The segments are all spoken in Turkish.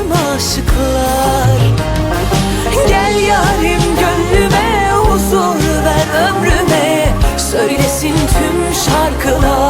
Tüm aşıklar Gel yarim gönlüme huzur ver ömrüme. Söylesin tüm şarkılar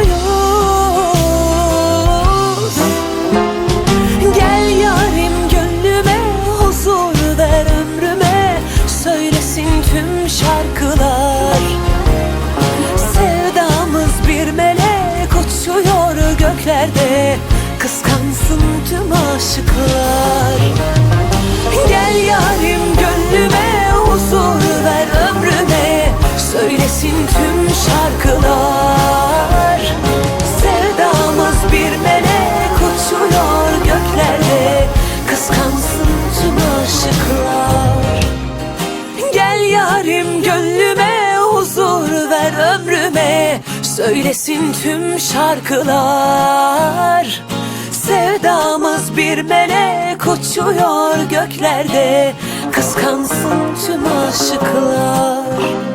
Şarkılar. Sevdamız bir melek uçuyor göklerde Kıskansın tüm aşıklar. Gel yarim Söylesin tüm şarkılar. Sevdamız bir melek uçuyor göklerde. Kıskansın tüm aşıklar